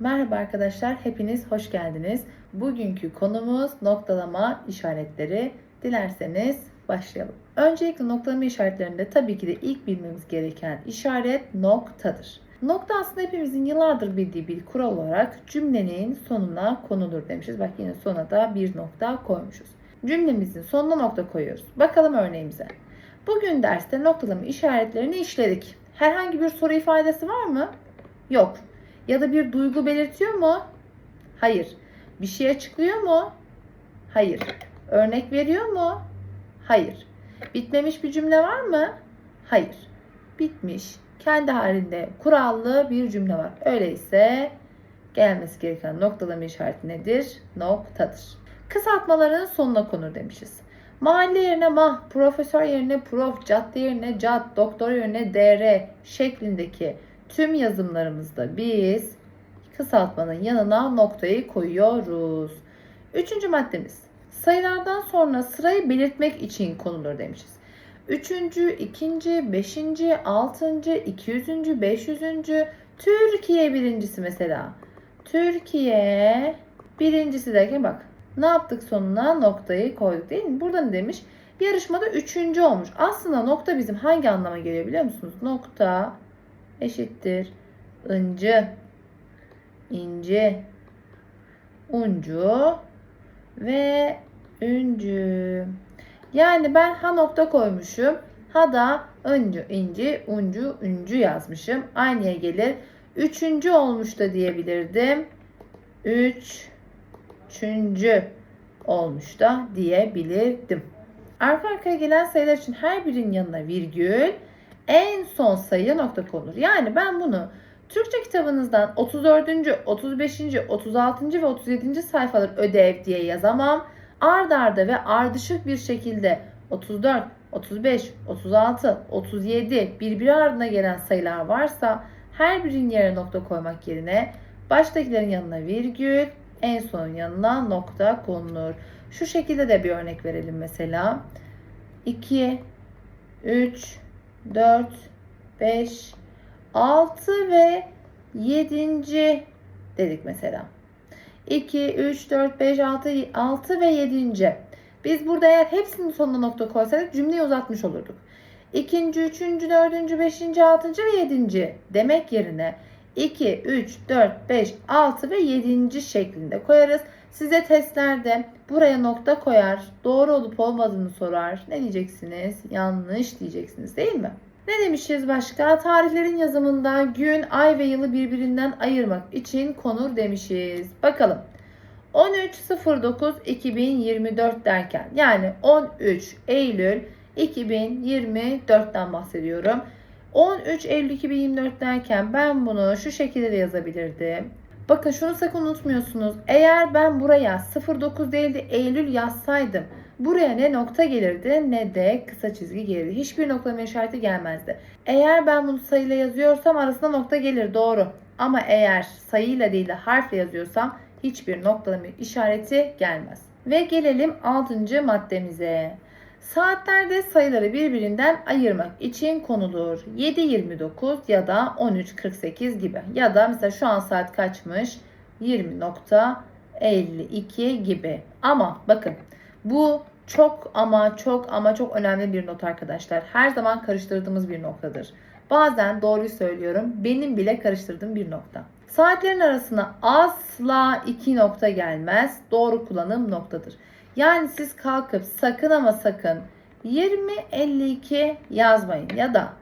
Merhaba arkadaşlar, hepiniz hoş geldiniz. Bugünkü konumuz noktalama işaretleri. Dilerseniz başlayalım. Öncelikle noktalama işaretlerinde tabii ki de ilk bilmemiz gereken işaret noktadır. Nokta aslında hepimizin yıllardır bildiği bir kural olarak cümlenin sonuna konulur demişiz. Bak yine sona da bir nokta koymuşuz. Cümlemizin sonuna nokta koyuyoruz. Bakalım örneğimize. Bugün derste noktalama işaretlerini işledik. Herhangi bir soru ifadesi var mı? Yok. Ya da bir duygu belirtiyor mu? Hayır. Bir şey açıklıyor mu? Hayır. Örnek veriyor mu? Hayır. Bitmemiş bir cümle var mı? Hayır. Bitmiş, kendi halinde kurallı bir cümle var. Öyleyse gelmesi gereken noktalama işareti nedir? Noktadır. Kısaltmaların sonuna konur demişiz. Mahalle yerine mah, profesör yerine prof, cadde yerine cad, doktor yerine dr şeklindeki tüm yazımlarımızda biz kısaltmanın yanına noktayı koyuyoruz. Üçüncü maddemiz. Sayılardan sonra sırayı belirtmek için konulur demişiz. Üçüncü, ikinci, beşinci, altıncı, iki yüzüncü, beş yüzüncü, Türkiye birincisi mesela. Türkiye birincisi derken bak ne yaptık sonuna noktayı koyduk değil mi? Burada ne demiş? Yarışmada üçüncü olmuş. Aslında nokta bizim hangi anlama geliyor biliyor musunuz? Nokta eşittir ıncı, inci, uncu ve üncü. Yani ben ha nokta koymuşum. Ha da ıncı, inci, uncu, üncü yazmışım. Aynıya gelir. Üçüncü olmuş da diyebilirdim. Üç, üçüncü olmuş da diyebilirdim. Arka arkaya gelen sayılar için her birinin yanına virgül, en son sayıya nokta konur. Yani ben bunu Türkçe kitabınızdan 34., 35., 36. ve 37. sayfalar ödev diye yazamam. Ard arda ve ardışık bir şekilde 34, 35, 36, 37 birbiri ardına gelen sayılar varsa her birinin yerine nokta koymak yerine baştakilerin yanına virgül, en son yanına nokta konulur. Şu şekilde de bir örnek verelim mesela. 2, 3, 4, 5, 6 ve 7. dedik mesela. 2, 3, 4, 5, 6, 6 ve 7. Biz burada eğer hepsinin sonuna nokta koysaydık cümleyi uzatmış olurduk. İkinci, üçüncü, dördüncü, beşinci, altıncı ve yedinci demek yerine 2, 3, 4, 5, 6 ve 7. şeklinde koyarız. Size testlerde buraya nokta koyar, doğru olup olmadığını sorar. Ne diyeceksiniz? Yanlış diyeceksiniz değil mi? Ne demişiz başka? Tarihlerin yazımında gün, ay ve yılı birbirinden ayırmak için konur demişiz. Bakalım. 13.09.2024 derken yani 13 Eylül 2024'ten bahsediyorum. 13 Eylül 2024 derken ben bunu şu şekilde de yazabilirdim. Bakın şunu sakın unutmuyorsunuz. Eğer ben buraya 09 değil de Eylül yazsaydım buraya ne nokta gelirdi ne de kısa çizgi gelirdi. Hiçbir noktalama işareti gelmezdi. Eğer ben bunu sayıyla yazıyorsam arasında nokta gelir doğru. Ama eğer sayıyla değil de harfle yazıyorsam hiçbir noktalama işareti gelmez. Ve gelelim 6. maddemize. Saatlerde sayıları birbirinden ayırmak için konulur. 7.29 ya da 13.48 gibi. Ya da mesela şu an saat kaçmış? 20.52 gibi. Ama bakın bu çok ama çok ama çok önemli bir not arkadaşlar. Her zaman karıştırdığımız bir noktadır. Bazen doğruyu söylüyorum. Benim bile karıştırdığım bir nokta. Saatlerin arasına asla iki nokta gelmez. Doğru kullanım noktadır. Yani siz kalkıp sakın ama sakın 2052 yazmayın ya da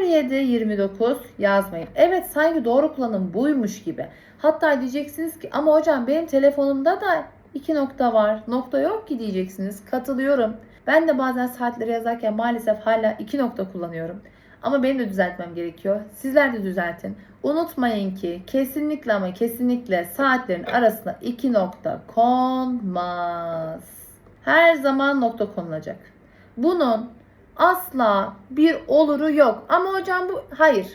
0729 yazmayın. Evet sanki doğru kullanım buymuş gibi. Hatta diyeceksiniz ki ama hocam benim telefonumda da iki nokta var. Nokta yok ki diyeceksiniz. Katılıyorum. Ben de bazen saatleri yazarken maalesef hala iki nokta kullanıyorum. Ama benim de düzeltmem gerekiyor. Sizler de düzeltin. Unutmayın ki kesinlikle ama kesinlikle saatlerin arasına iki nokta konmaz. Her zaman nokta konulacak. Bunun asla bir oluru yok. Ama hocam bu hayır.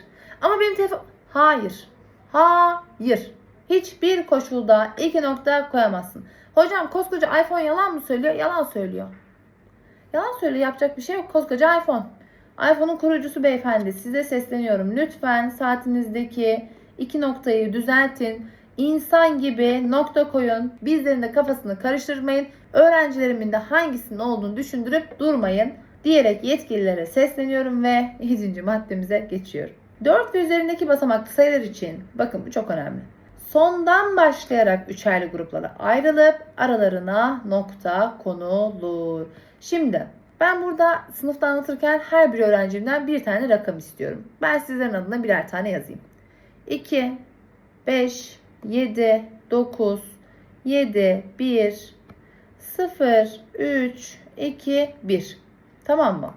Ama benim telefon hayır. Hayır. Hiçbir koşulda iki nokta koyamazsın. Hocam koskoca iPhone yalan mı söylüyor? Yalan söylüyor. Yalan söylüyor. Yapacak bir şey yok. Koskoca iPhone. iPhone'un kurucusu beyefendi size sesleniyorum. Lütfen saatinizdeki iki noktayı düzeltin. İnsan gibi nokta koyun. Bizlerin de kafasını karıştırmayın. Öğrencilerimin de hangisinin olduğunu düşündürüp durmayın diyerek yetkililere sesleniyorum ve 7. maddemize geçiyorum. 4 ve üzerindeki basamaklı sayılar için bakın bu çok önemli. Sondan başlayarak üçerli gruplara ayrılıp aralarına nokta konulur. Şimdi ben burada sınıfta anlatırken her bir öğrencimden bir tane rakam istiyorum. Ben sizlerin adına birer tane yazayım. 2, 5, 7, 9, 7, 1, 0, 3, 2, 1. Tamam mı?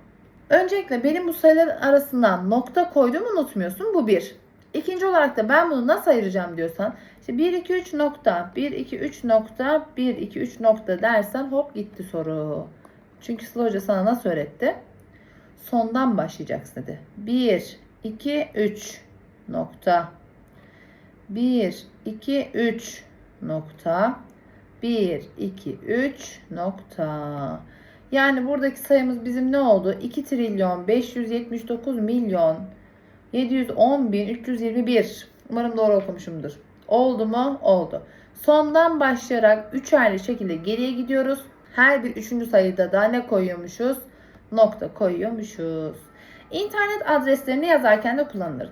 Öncelikle benim bu sayıların arasından nokta koyduğumu unutmuyorsun. Bu 1. İkinci olarak da ben bunu nasıl ayıracağım diyorsan işte 1, 2, 3 nokta, 1, 2, 3 nokta, 1, 2, 3 nokta dersen hop gitti soru. Çünkü Sıla Hoca sana nasıl öğretti? Sondan başlayacaksın dedi. 1, 2, 3 nokta. 1, 2, 3 nokta. 1, 2, 3 nokta. Yani buradaki sayımız bizim ne oldu? 2 trilyon 579 milyon 710 bin 321. Umarım doğru okumuşumdur. Oldu mu? Oldu. Sondan başlayarak üçerli şekilde geriye gidiyoruz. Her bir üçüncü sayıda da ne koyuyormuşuz? Nokta koyuyormuşuz. İnternet adreslerini yazarken de kullanılır.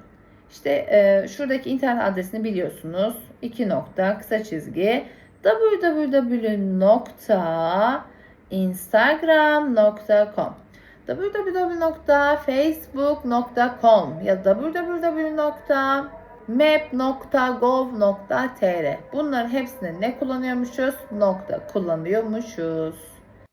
İşte e, şuradaki internet adresini biliyorsunuz. 2 nokta kısa çizgi www.instagram.com www.facebook.com ya www.map.gov.tr Bunların hepsine ne kullanıyormuşuz? Nokta kullanıyormuşuz.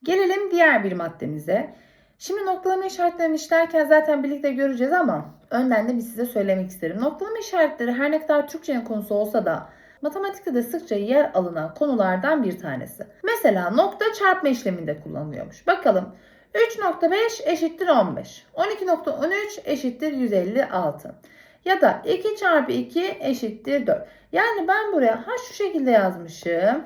Gelelim diğer bir maddemize. Şimdi noktalama işaretlerini işlerken zaten birlikte göreceğiz ama önden de bir size söylemek isterim. Noktalama işaretleri her ne kadar Türkçenin konusu olsa da matematikte de sıkça yer alınan konulardan bir tanesi. Mesela nokta çarpma işleminde kullanılıyormuş. Bakalım 3.5 eşittir 15. 12.13 eşittir 156. Ya da 2 çarpı 2 eşittir 4. Yani ben buraya ha şu şekilde yazmışım.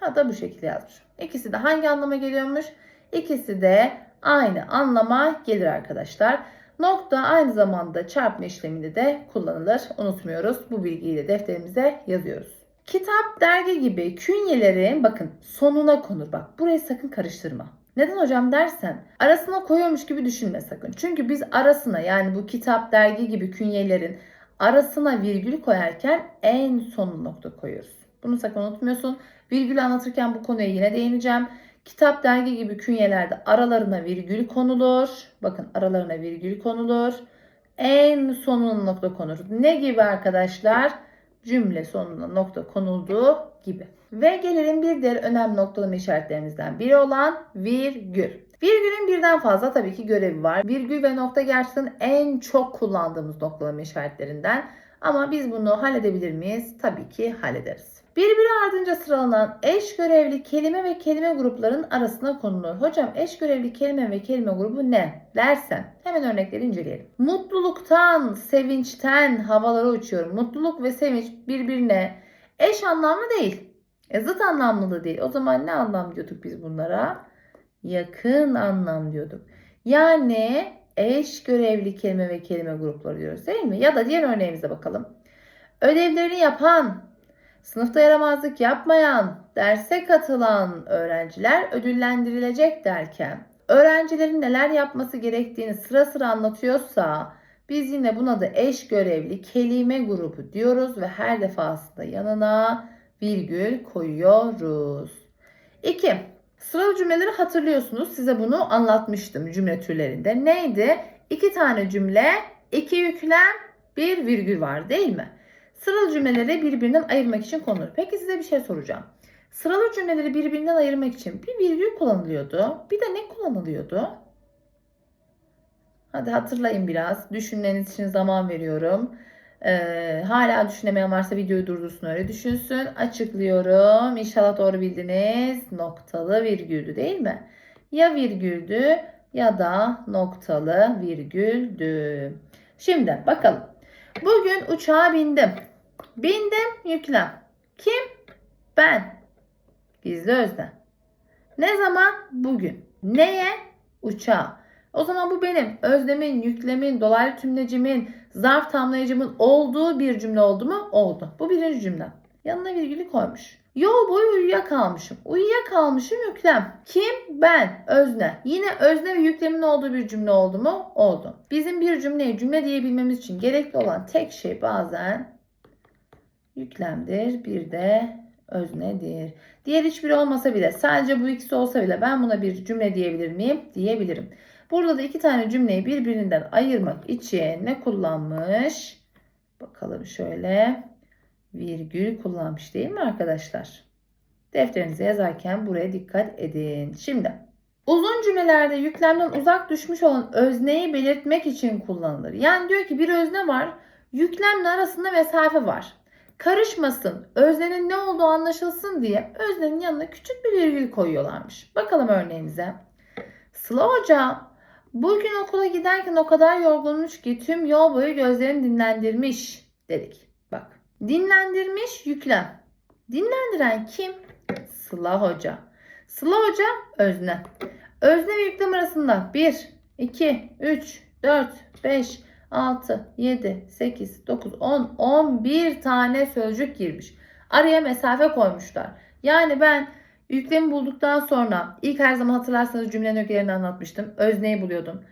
Ha da bu şekilde yazmışım. İkisi de hangi anlama geliyormuş? İkisi de aynı anlama gelir arkadaşlar. Nokta aynı zamanda çarpma işleminde de kullanılır. Unutmuyoruz. Bu bilgiyi de defterimize yazıyoruz. Kitap, dergi gibi künyelerin bakın sonuna konur. Bak burayı sakın karıştırma. Neden hocam dersen arasına koyuyormuş gibi düşünme sakın. Çünkü biz arasına yani bu kitap, dergi gibi künyelerin arasına virgül koyarken en son nokta koyuyoruz. Bunu sakın unutmuyorsun. Virgül anlatırken bu konuya yine değineceğim. Kitap, dergi gibi künyelerde aralarına virgül konulur. Bakın aralarına virgül konulur. En sonuna nokta konur. Ne gibi arkadaşlar? Cümle sonuna nokta konulduğu gibi. Ve gelelim bir diğer önemli noktalama işaretlerimizden biri olan virgül. Virgülün birden fazla tabii ki görevi var. Virgül ve nokta gerçekten en çok kullandığımız noktalama işaretlerinden. Ama biz bunu halledebilir miyiz? Tabii ki hallederiz. Birbiri ardınca sıralanan eş görevli kelime ve kelime grupların arasına konulur. Hocam eş görevli kelime ve kelime grubu ne? Dersen hemen örnekleri inceleyelim. Mutluluktan, sevinçten havalara uçuyorum. Mutluluk ve sevinç birbirine eş anlamlı değil. E, zıt anlamlı da değil. O zaman ne anlam diyorduk biz bunlara? Yakın anlam diyorduk. Yani eş görevli kelime ve kelime grupları diyoruz değil mi? Ya da diğer örneğimize bakalım. Ödevlerini yapan, sınıfta yaramazlık yapmayan, derse katılan öğrenciler ödüllendirilecek derken öğrencilerin neler yapması gerektiğini sıra sıra anlatıyorsa biz yine buna da eş görevli kelime grubu diyoruz ve her defasında yanına virgül koyuyoruz. 2. Sıralı cümleleri hatırlıyorsunuz. Size bunu anlatmıştım cümle türlerinde. Neydi? İki tane cümle, iki yüklem, bir virgül var değil mi? Sıralı cümleleri birbirinden ayırmak için konulur. Peki size bir şey soracağım. Sıralı cümleleri birbirinden ayırmak için bir virgül kullanılıyordu. Bir de ne kullanılıyordu? Hadi hatırlayın biraz. Düşünmeniz için zaman veriyorum. Ee, hala düşünemeyen varsa videoyu durdursun öyle düşünsün. Açıklıyorum. İnşallah doğru bildiniz. Noktalı virgüldü değil mi? Ya virgüldü ya da noktalı virgüldü. Şimdi bakalım. Bugün uçağa bindim. Bindim yüklem. Kim? Ben. Gizli özne. Ne zaman? Bugün. Neye? Uçağa. O zaman bu benim öznemin, yüklemin, dolaylı tümlecimin, zarf tamlayıcımın olduğu bir cümle oldu mu? Oldu. Bu birinci cümle. Yanına virgülü koymuş. Yol boyu uyuyakalmışım. Uyuyakalmışım yüklem. Kim? Ben. Özne. Yine özne ve yüklemin olduğu bir cümle oldu mu? Oldu. Bizim bir cümleyi cümle diyebilmemiz için gerekli olan tek şey bazen yüklemdir. Bir de öznedir. Diğer hiçbiri olmasa bile sadece bu ikisi olsa bile ben buna bir cümle diyebilir miyim? Diyebilirim. Burada da iki tane cümleyi birbirinden ayırmak için ne kullanmış? Bakalım şöyle. Virgül kullanmış değil mi arkadaşlar? Defterinize yazarken buraya dikkat edin. Şimdi uzun cümlelerde yüklemden uzak düşmüş olan özneyi belirtmek için kullanılır. Yani diyor ki bir özne var. Yüklemle arasında mesafe var. Karışmasın, öznenin ne olduğu anlaşılsın diye öznenin yanına küçük bir virgül koyuyorlarmış. Bakalım örneğimize. Sıla Hoca bugün okula giderken o kadar yorgunmuş ki tüm yol boyu gözlerini dinlendirmiş dedik. Bak dinlendirmiş yüklem. Dinlendiren kim? Sıla Hoca. Sıla Hoca özne. Özne ve yüklem arasında 1, 2, 3, 4, 5, 6, 7, 8, 9, 10, 11 tane sözcük girmiş. Araya mesafe koymuşlar. Yani ben yüklemi bulduktan sonra ilk her zaman hatırlarsanız cümlenin ögelerini anlatmıştım. Özneyi buluyordum.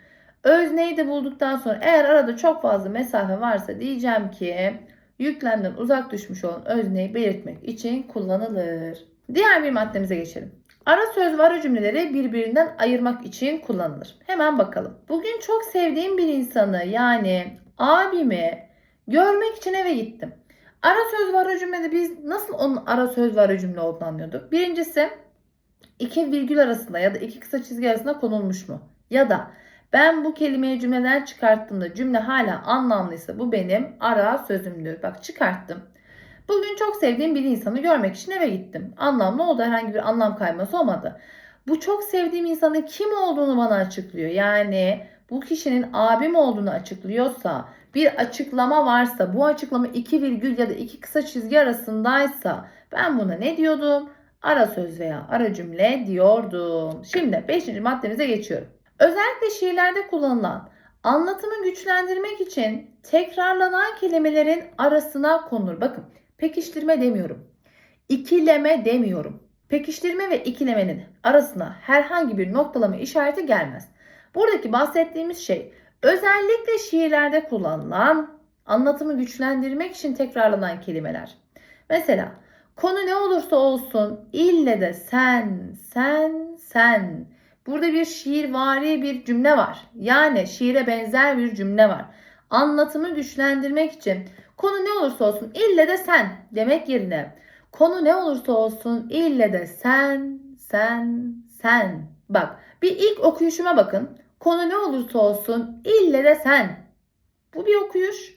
Özneyi de bulduktan sonra eğer arada çok fazla mesafe varsa diyeceğim ki yüklemden uzak düşmüş olan özneyi belirtmek için kullanılır. Diğer bir maddemize geçelim. Ara söz ve ara cümleleri birbirinden ayırmak için kullanılır. Hemen bakalım. Bugün çok sevdiğim bir insanı yani abimi görmek için eve gittim. Ara söz ve cümlede biz nasıl onun ara söz ve cümle olduğunu anlıyorduk? Birincisi iki virgül arasında ya da iki kısa çizgi arasında konulmuş mu? Ya da ben bu kelimeyi cümleden çıkarttığımda cümle hala anlamlıysa bu benim ara sözümdür. Bak çıkarttım. Bugün çok sevdiğim bir insanı görmek için eve gittim. Anlamlı oldu herhangi bir anlam kayması olmadı. Bu çok sevdiğim insanın kim olduğunu bana açıklıyor. Yani bu kişinin abim olduğunu açıklıyorsa, bir açıklama varsa, bu açıklama iki virgül ya da iki kısa çizgi arasındaysa ben buna ne diyordum? Ara söz veya ara cümle diyordum. Şimdi 5. maddemize geçiyorum. Özellikle şiirlerde kullanılan anlatımı güçlendirmek için tekrarlanan kelimelerin arasına konulur. Bakın pekiştirme demiyorum. İkileme demiyorum. Pekiştirme ve ikilemenin arasına herhangi bir noktalama işareti gelmez. Buradaki bahsettiğimiz şey özellikle şiirlerde kullanılan anlatımı güçlendirmek için tekrarlanan kelimeler. Mesela konu ne olursa olsun ille de sen, sen, sen. Burada bir şiirvari bir cümle var. Yani şiire benzer bir cümle var. Anlatımı güçlendirmek için konu ne olursa olsun ille de sen demek yerine konu ne olursa olsun ille de sen, sen, sen. Bak bir ilk okuyuşuma bakın. Konu ne olursa olsun ille de sen. Bu bir okuyuş.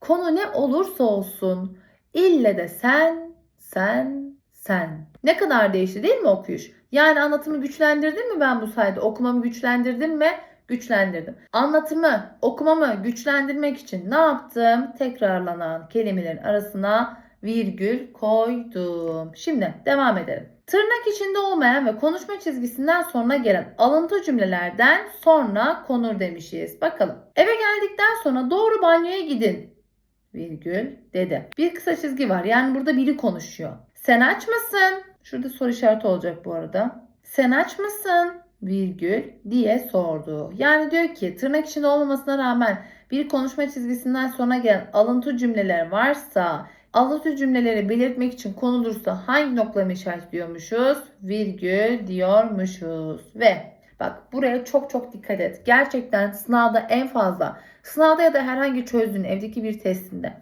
Konu ne olursa olsun ille de sen, sen, sen. Ne kadar değişti değil mi okuyuş? Yani anlatımı güçlendirdim mi ben bu sayede? Okumamı güçlendirdim mi? Güçlendirdim. Anlatımı, okumamı güçlendirmek için ne yaptım? Tekrarlanan kelimelerin arasına virgül koydum. Şimdi devam edelim. Tırnak içinde olmayan ve konuşma çizgisinden sonra gelen alıntı cümlelerden sonra konur demişiz. Bakalım. Eve geldikten sonra doğru banyoya gidin. Virgül dedi. Bir kısa çizgi var. Yani burada biri konuşuyor. Sen aç mısın? Şurada soru işareti olacak bu arada. Sen aç mısın? Virgül diye sordu. Yani diyor ki tırnak içinde olmamasına rağmen bir konuşma çizgisinden sonra gelen alıntı cümleler varsa alıntı cümleleri belirtmek için konulursa hangi noktalama işaretliyormuşuz? Virgül diyormuşuz. Ve bak buraya çok çok dikkat et. Gerçekten sınavda en fazla sınavda ya da herhangi çözdüğün evdeki bir testinde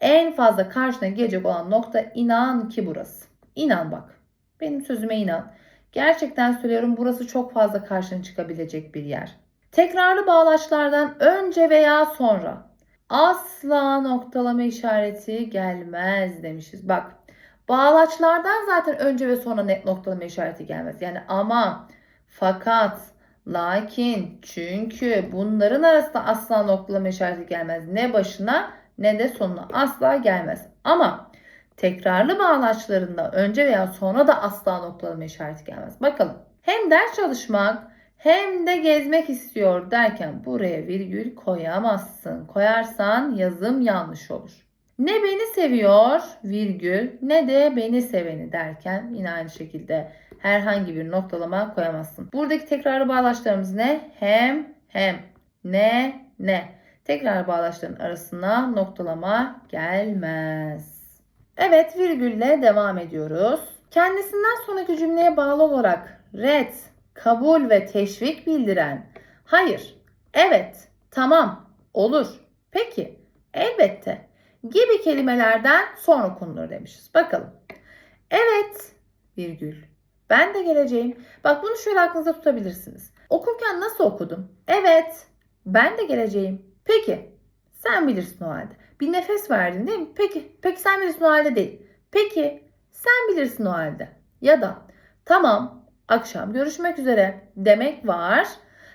en fazla karşına gelecek olan nokta inan ki burası. İnan bak. Benim sözüme inan. Gerçekten söylüyorum burası çok fazla karşına çıkabilecek bir yer. Tekrarlı bağlaçlardan önce veya sonra asla noktalama işareti gelmez demişiz. Bak bağlaçlardan zaten önce ve sonra net noktalama işareti gelmez. Yani ama, fakat, lakin, çünkü bunların arasında asla noktalama işareti gelmez. Ne başına ne de sonuna asla gelmez. Ama tekrarlı bağlaçlarında önce veya sonra da asla noktalama işareti gelmez. Bakalım. Hem ders çalışmak hem de gezmek istiyor derken buraya virgül koyamazsın. Koyarsan yazım yanlış olur. Ne beni seviyor virgül ne de beni seveni derken yine aynı şekilde herhangi bir noktalama koyamazsın. Buradaki tekrarlı bağlaçlarımız ne? Hem, hem, ne, ne. Tekrar bağlaçların arasına noktalama gelmez. Evet virgülle devam ediyoruz. Kendisinden sonraki cümleye bağlı olarak red, kabul ve teşvik bildiren hayır, evet, tamam, olur, peki, elbette gibi kelimelerden sonra konulur demişiz. Bakalım. Evet, virgül. Ben de geleceğim. Bak bunu şöyle aklınızda tutabilirsiniz. Okurken nasıl okudum? Evet, ben de geleceğim. Peki, sen bilirsin o halde. Bir nefes verdin değil mi? Peki, peki sen bilirsin o halde değil. Peki, sen bilirsin o halde. Ya da tamam, akşam görüşmek üzere demek var.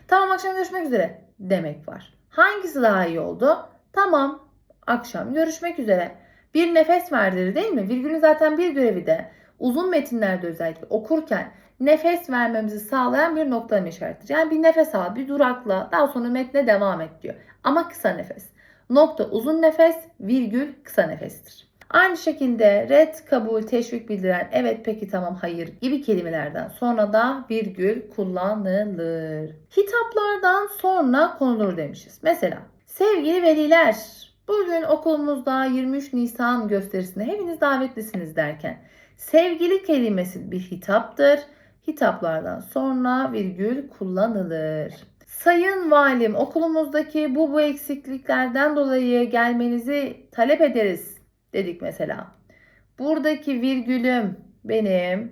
Tamam akşam görüşmek üzere demek var. Hangisi daha iyi oldu? Tamam, akşam görüşmek üzere. Bir nefes verdirir değil mi? Virgülün zaten bir görevi de uzun metinlerde özellikle okurken nefes vermemizi sağlayan bir noktalama işaretidir. Yani bir nefes al, bir durakla, daha sonra metne devam et diyor. Ama kısa nefes. Nokta uzun nefes, virgül kısa nefestir. Aynı şekilde red, kabul, teşvik bildiren evet, peki, tamam, hayır gibi kelimelerden sonra da virgül kullanılır. Hitaplardan sonra konulur demişiz. Mesela sevgili veliler bugün okulumuzda 23 Nisan gösterisine hepiniz davetlisiniz derken sevgili kelimesi bir hitaptır. Hitaplardan sonra virgül kullanılır. Sayın valim okulumuzdaki bu bu eksikliklerden dolayı gelmenizi talep ederiz dedik mesela. Buradaki virgülüm benim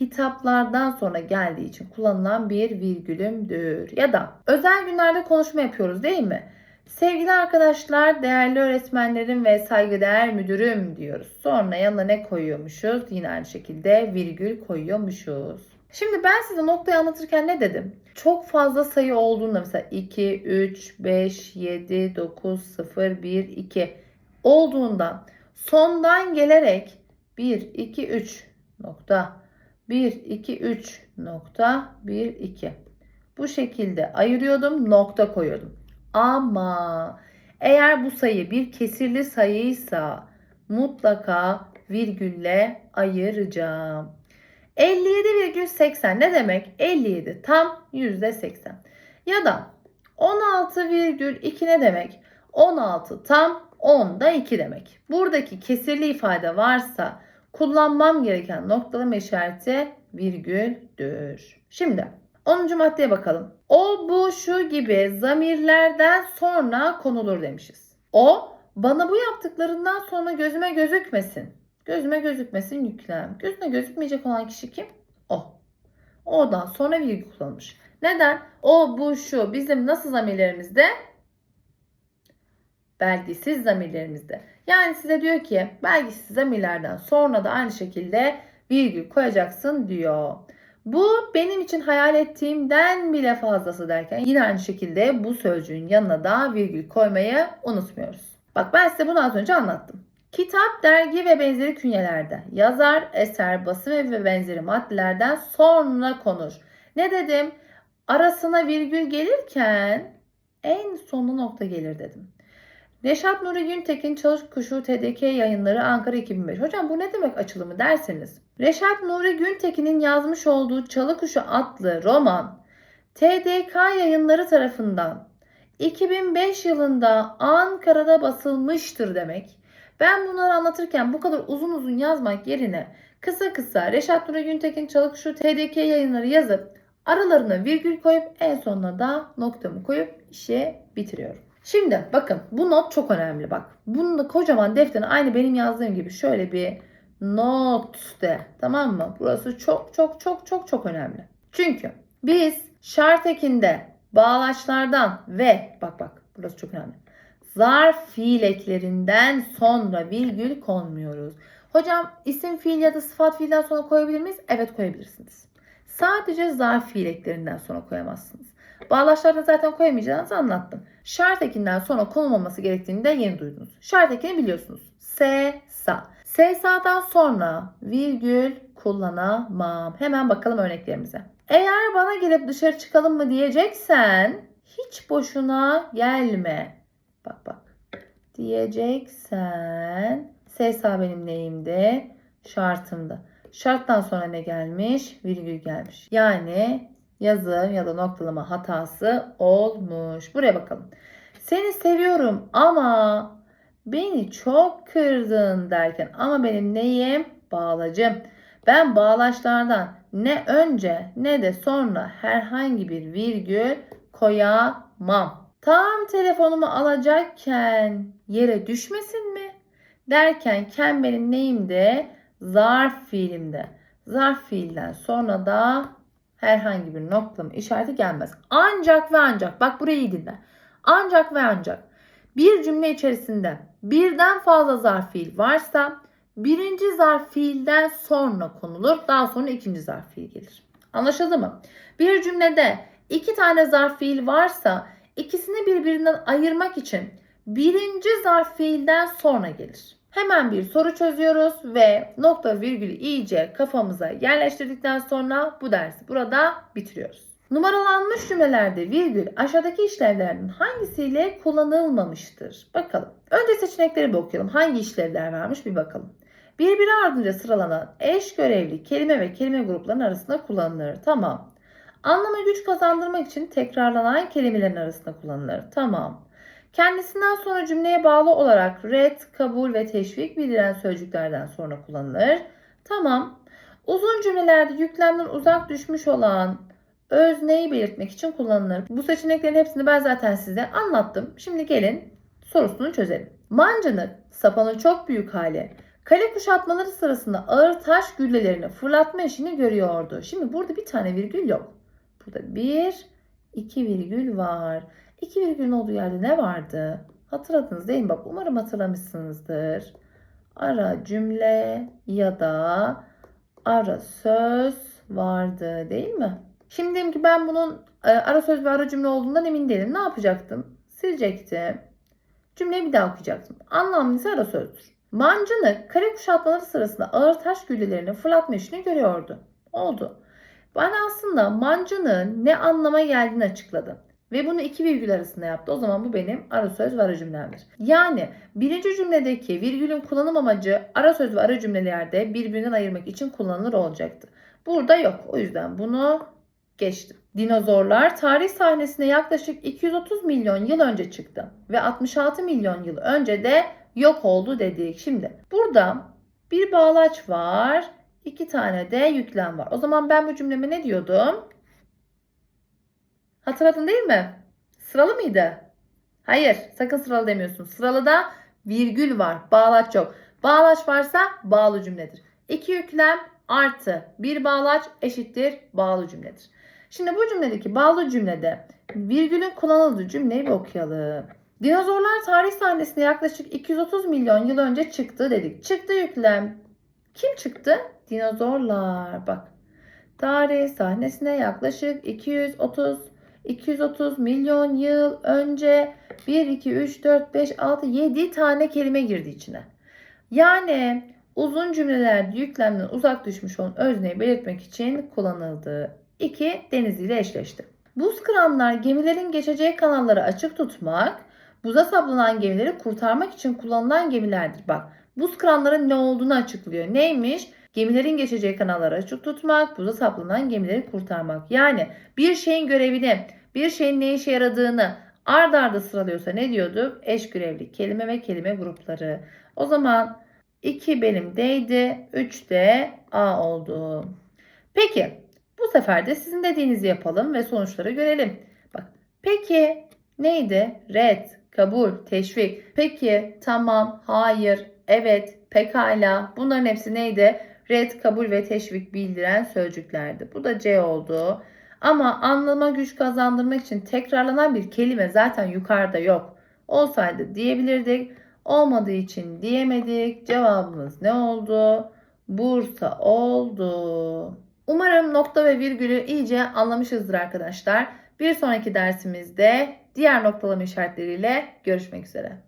hitaplardan sonra geldiği için kullanılan bir virgülümdür. Ya da özel günlerde konuşma yapıyoruz değil mi? Sevgili arkadaşlar, değerli öğretmenlerim ve saygıdeğer müdürüm diyoruz. Sonra yanına ne koyuyormuşuz? Yine aynı şekilde virgül koyuyormuşuz. Şimdi ben size noktayı anlatırken ne dedim? Çok fazla sayı olduğunda mesela 2, 3, 5, 7, 9, 0, 1, 2 olduğunda sondan gelerek 1, 2, 3 nokta 1, 2, 3 nokta 1, 2 bu şekilde ayırıyordum nokta koyuyordum. Ama eğer bu sayı bir kesirli sayıysa mutlaka virgülle ayıracağım. 57,80 ne demek? 57 tam %80. Ya da 16,2 ne demek? 16 tam 10'da 2 demek. Buradaki kesirli ifade varsa kullanmam gereken noktalama işareti virgüldür. Şimdi 10. maddeye bakalım. O, bu, şu gibi zamirlerden sonra konulur demişiz. O, bana bu yaptıklarından sonra gözüme gözükmesin. Gözüme gözükmesin yüklem. Gözüne gözükmeyecek olan kişi kim? O. O'dan sonra virgül kullanılmış. Neden? O, bu, şu bizim nasıl zamirlerimizde? Belgisiz zamirlerimizde. Yani size diyor ki belgisiz zamirlerden sonra da aynı şekilde virgül koyacaksın diyor. Bu benim için hayal ettiğimden bile fazlası derken yine aynı şekilde bu sözcüğün yanına da virgül koymayı unutmuyoruz. Bak ben size bunu az önce anlattım. Kitap, dergi ve benzeri künyelerde yazar, eser, basım ve benzeri maddelerden sonra konur. Ne dedim? Arasına virgül gelirken en sonu nokta gelir dedim. Reşat Nuri Güntekin Çalış Kuşu TDK yayınları Ankara 2005. Hocam bu ne demek açılımı derseniz. Reşat Nuri Güntekin'in yazmış olduğu Çalı Kuşu adlı roman TDK yayınları tarafından 2005 yılında Ankara'da basılmıştır demek. Ben bunları anlatırken bu kadar uzun uzun yazmak yerine kısa kısa Reşat Nuri Güntekin Çalı Kuşu TDK yayınları yazıp aralarına virgül koyup en sonuna da noktamı koyup işi bitiriyorum. Şimdi bakın bu not çok önemli bak. Bunu da kocaman defterine aynı benim yazdığım gibi şöyle bir not de tamam mı? Burası çok çok çok çok çok önemli. Çünkü biz şart ekinde bağlaçlardan ve bak bak burası çok önemli. Zarf fiil eklerinden sonra virgül konmuyoruz. Hocam isim fiil ya da sıfat fiilden sonra koyabilir miyiz? Evet koyabilirsiniz. Sadece zarf fiil eklerinden sonra koyamazsınız. Bağlaçlarda zaten koyamayacağınızı anlattım. Şart ekinden sonra konulmaması gerektiğini de yeni duydunuz. Şart ekini biliyorsunuz. S, sa. SSA'dan sonra virgül kullanamam. Hemen bakalım örneklerimize. Eğer bana gelip dışarı çıkalım mı diyeceksen hiç boşuna gelme. Bak bak. Diyeceksen SSA benim neyimdi? Şartımdı. Şarttan sonra ne gelmiş? Virgül gelmiş. Yani yazım ya da noktalama hatası olmuş. Buraya bakalım. Seni seviyorum ama beni çok kırdın derken ama benim neyim? Bağlacım. Ben bağlaçlardan ne önce ne de sonra herhangi bir virgül koyamam. Tam telefonumu alacakken yere düşmesin mi? Derken ken benim neyimde? Zarf fiilimde. Zarf fiilden sonra da herhangi bir noktalama işareti gelmez. Ancak ve ancak bak burayı iyi dinle. Ancak ve ancak bir cümle içerisinde birden fazla zarf fiil varsa birinci zarf fiilden sonra konulur. Daha sonra ikinci zarf fiil gelir. Anlaşıldı mı? Bir cümlede iki tane zarf fiil varsa ikisini birbirinden ayırmak için birinci zarf fiilden sonra gelir. Hemen bir soru çözüyoruz ve nokta virgülü iyice kafamıza yerleştirdikten sonra bu dersi burada bitiriyoruz. Numaralanmış cümlelerde virgül aşağıdaki işlevlerden hangisiyle kullanılmamıştır? Bakalım. Önce seçenekleri bir okuyalım. Hangi işlevler varmış bir bakalım. Birbiri ardınca sıralanan eş görevli kelime ve kelime gruplarının arasında kullanılır. Tamam. Anlama güç kazandırmak için tekrarlanan kelimelerin arasında kullanılır. Tamam. Kendisinden sonra cümleye bağlı olarak red, kabul ve teşvik bildiren sözcüklerden sonra kullanılır. Tamam. Uzun cümlelerde yüklemden uzak düşmüş olan özneyi belirtmek için kullanılır. Bu seçeneklerin hepsini ben zaten size anlattım. Şimdi gelin sorusunu çözelim. Mancınık sapanın çok büyük hali kale kuşatmaları sırasında ağır taş güllelerini fırlatma işini görüyordu. Şimdi burada bir tane virgül yok. Burada bir, iki virgül var. İki virgülün olduğu yerde ne vardı? Hatırladınız değil mi? Bak umarım hatırlamışsınızdır. Ara cümle ya da ara söz vardı değil mi? Şimdi diyelim ki ben bunun e, ara söz ve ara cümle olduğundan emin değilim. Ne yapacaktım? Silecektim. Cümleyi bir daha okuyacaktım. Anlamlı ise ara sözdür. Mancınık kare kuşatmaları sırasında ağır taş güllelerini fırlatma işini görüyordu. Oldu. Ben aslında mancının ne anlama geldiğini açıkladım. Ve bunu iki virgül arasında yaptı. O zaman bu benim ara söz ve ara cümlemdir. Yani birinci cümledeki virgülün kullanım amacı ara söz ve ara cümlelerde birbirinden ayırmak için kullanılır olacaktı. Burada yok. O yüzden bunu geçtim. Dinozorlar tarih sahnesine yaklaşık 230 milyon yıl önce çıktı ve 66 milyon yıl önce de yok oldu dedik. Şimdi burada bir bağlaç var, iki tane de yüklem var. O zaman ben bu cümleme ne diyordum? Hatırladın değil mi? Sıralı mıydı? Hayır, sakın sıralı demiyorsun. Sıralıda virgül var, bağlaç yok. Bağlaç varsa bağlı cümledir. İki yüklem artı bir bağlaç eşittir bağlı cümledir. Şimdi bu cümledeki bağlı cümlede virgülün kullanıldığı cümleyi bir okuyalım. Dinozorlar tarih sahnesine yaklaşık 230 milyon yıl önce çıktı dedik. Çıktı yüklem. Kim çıktı? Dinozorlar. Bak. Tarih sahnesine yaklaşık 230 230 milyon yıl önce 1 2 3 4 5 6 7 tane kelime girdi içine. Yani uzun cümlelerde yüklemden uzak düşmüş olan özneyi belirtmek için kullanıldı. 2 deniz ile eşleşti. Buz kıranlar gemilerin geçeceği kanalları açık tutmak, buza saplanan gemileri kurtarmak için kullanılan gemilerdir. Bak buz kıranların ne olduğunu açıklıyor. Neymiş? Gemilerin geçeceği kanalları açık tutmak, buza saplanan gemileri kurtarmak. Yani bir şeyin görevini, bir şeyin ne işe yaradığını ard arda sıralıyorsa ne diyorduk? Eş görevli kelime ve kelime grupları. O zaman 2 benim D'ydi, 3 de A oldu. Peki bu sefer de sizin dediğinizi yapalım ve sonuçları görelim. Bak peki neydi? Red, kabul, teşvik. Peki, tamam, hayır, evet, pekala. Bunların hepsi neydi? Red, kabul ve teşvik bildiren sözcüklerdi. Bu da C oldu. Ama anlama güç kazandırmak için tekrarlanan bir kelime zaten yukarıda yok. Olsaydı diyebilirdik. Olmadığı için diyemedik. Cevabımız ne oldu? Bursa oldu. Umarım nokta ve virgülü iyice anlamışızdır arkadaşlar. Bir sonraki dersimizde diğer noktalama işaretleriyle görüşmek üzere.